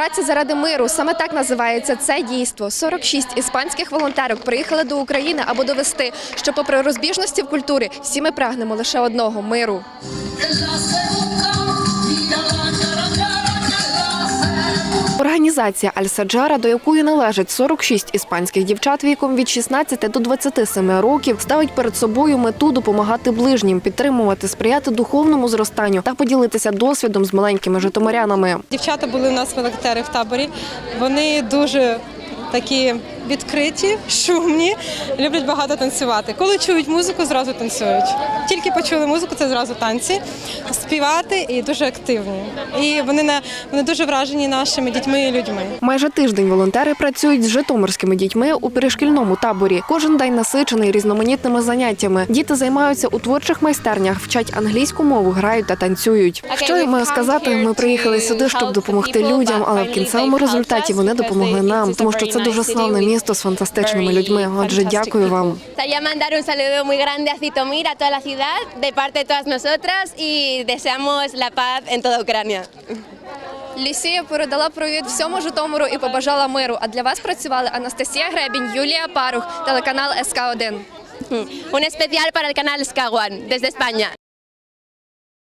Праця заради миру саме так називається це дійство. 46 іспанських волонтерок приїхали до України, аби довести, що, попри розбіжності в культурі, всі ми прагнемо лише одного миру. Організація Аль-Саджара, до якої належить 46 іспанських дівчат віком від 16 до 27 років, ставить перед собою мету допомагати ближнім, підтримувати, сприяти духовному зростанню та поділитися досвідом з маленькими житомирянами. Дівчата були у нас волонтери в таборі. Вони дуже такі відкриті, шумні, люблять багато танцювати. Коли чують музику, зразу танцюють. Тільки почули музику, це зразу танці, співати і дуже активні. І вони на вони дуже вражені нашими дітьми і людьми. Майже тиждень волонтери працюють з житомирськими дітьми у перешкільному таборі. Кожен день насичений різноманітними заняттями. Діти займаються у творчих майстернях, вчать англійську мову, грають та танцюють. Що я маю сказати? Ми приїхали сюди, щоб допомогти людям, але в кінцевому результаті вони допомогли нам, тому що це дуже славне місто з фантастичними людьми. Отже, дякую вам. Gustaría mandar un saludo muy grande a Zitomir, a toda la ciudad, de parte de todas nosotras y deseamos la paz en toda Ucrania. Лісія передала привіт всьому Житомиру і побажала миру. А для вас працювали Анастасія Гребінь, Юлія Парух, телеканал СК 1 Un especial para el canal SK1 desde España.